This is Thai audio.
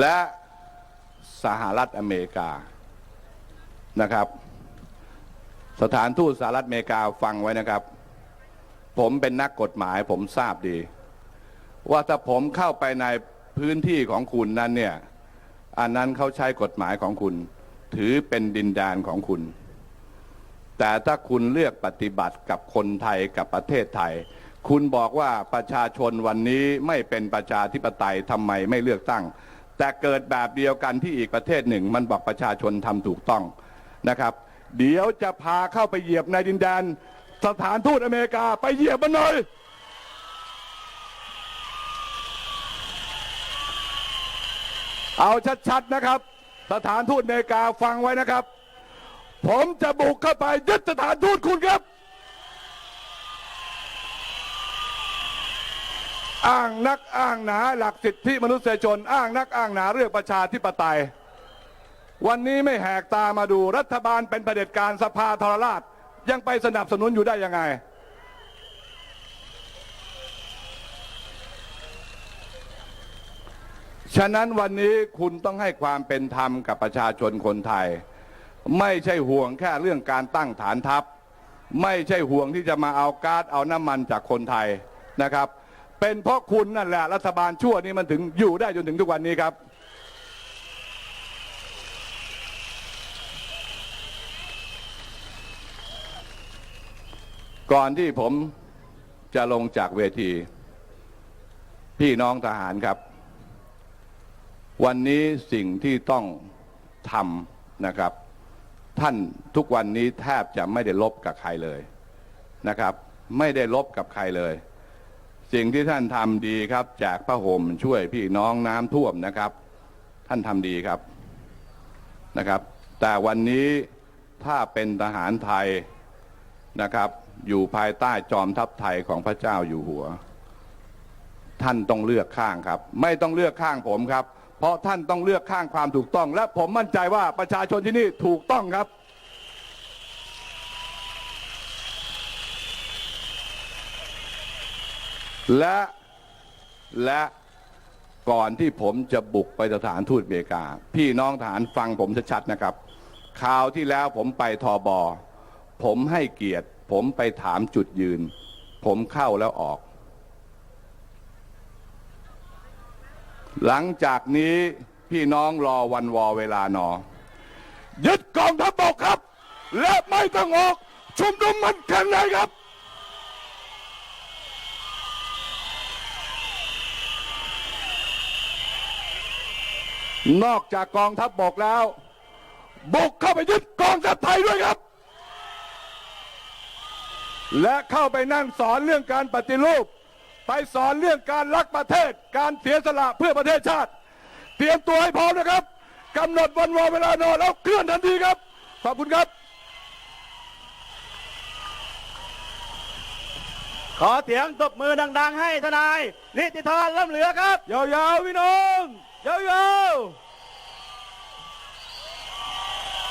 และสหรัฐอเมริกานะครับ สถานทูตสหรัฐอเมริกาฟังไว้นะครับ ผมเป็นนักกฎหมายผมทราบดี ว่าถ้าผมเข้าไปในพื้นที่ของคุณนั้นเนี่ยอันนั้นเขาใช้กฎหมายของคุณ ถือเป็นดินแดนของคุณ แต่ถ้าคุณเลือกปฏิบัติกับคนไทยกับประเทศไทย คุณบอกว่าประชาชนวันนี้ไม่เป็นประชาธิปไตยทำไมไม่เลือกตั้ง แต่เกิดแบบเดียวกันที่อีกประเทศหนึ่ง มันบอกประชาชนทำถูกต้องนะครับ เดี๋ยวจะพาเข้าไปเหยียบในดินแดน สถานทูตอเมริกาไปเหยียบมันหน่อยเอาชัดๆนะครับ สถานทูตอเมริกาฟังไว้นะครับ ผมจะบุกเข้าไปยึดสถานทูตคุณครับ อ้างนักอ้างหนาหลักสิทธิมนุษยชน อ้างนักอ้างหนาเรื่องประชาธิปไตย วันนี้ไม่แหกตามาดูรัฐบาลเป็นประเผด็จการสภาทรราช ยังไปสนับสนุนอยู่ได้ยังไง ฉะนั้นวันนี้คุณต้องให้ความเป็นธรรมกับประชาชนคนไทย ไม่ใช่ห่วงแค่เรื่องการตั้งฐานทัพ ไม่ใช่ห่วงที่จะมาเอาก๊าซเอาน้ำมันจากคนไทยนะครับ เป็นเพราะคุณนั่นแหละรัฐบาลชั่วนี้มันถึงอยู่ได้จนถึงทุกวันนี้ครับ ก่อนที่ผมจะลงจากเวที พี่น้องทหารครับ วันนี้สิ่งที่ต้องทำนะครับ ท่านทุกวันนี้แทบจะไม่ได้ลบกับใครเลยนะครับ ไม่ได้ลบกับใครเลย สิ่งที่ท่านทำดีครับแจกผ้าห่มช่วยพี่น้องน้ำท่วมนะครับ ท่านทำดีครับนะครับ แต่วันนี้ถ้าเป็นทหารไทยนะครับ อยู่ภายใต้จอมทัพไทยของพระเจ้าอยู่หัว ท่านต้องเลือกข้างครับ ไม่ต้องเลือกข้างผมครับ เพราะท่านต้องเลือกข้างความถูกต้อง และผมมั่นใจว่าประชาชนที่นี่ถูกต้องครับ และและก่อนที่ผมจะบุกไปสถานทูตอเมริกา พี่น้องทหารฟังผมชัดๆนะครับคราวที่แล้วผมไปทอบอผมให้เกียรติ ผมไปถามจุดยืน ผมเข้าแล้วออก หลังจากนี้พี่น้องรอวันวอเวลานอ ยึดกองทัพบกครับ และไม่ต้องออก ชุมนุมมันกันเลยครับ นอกจากกองทัพบกแล้ว บุกเข้าไปยึดกองทัพไทยด้วยครับ และเข้าไปนั่งสอนเรื่องการปฏิรูป ไปสอนเรื่องการรักประเทศ การเสียสละเพื่อประเทศชาติ เตรียมตัวให้พร้อมนะครับกำหนดวันวอเวลานอนแล้วเคลื่อนทันทีครับ ขอบคุณครับ ขอเสียงตบมือดัง ๆ ให้ทนายนิติธรล่ำเหลือครับยาวๆพี่น้องยาวๆ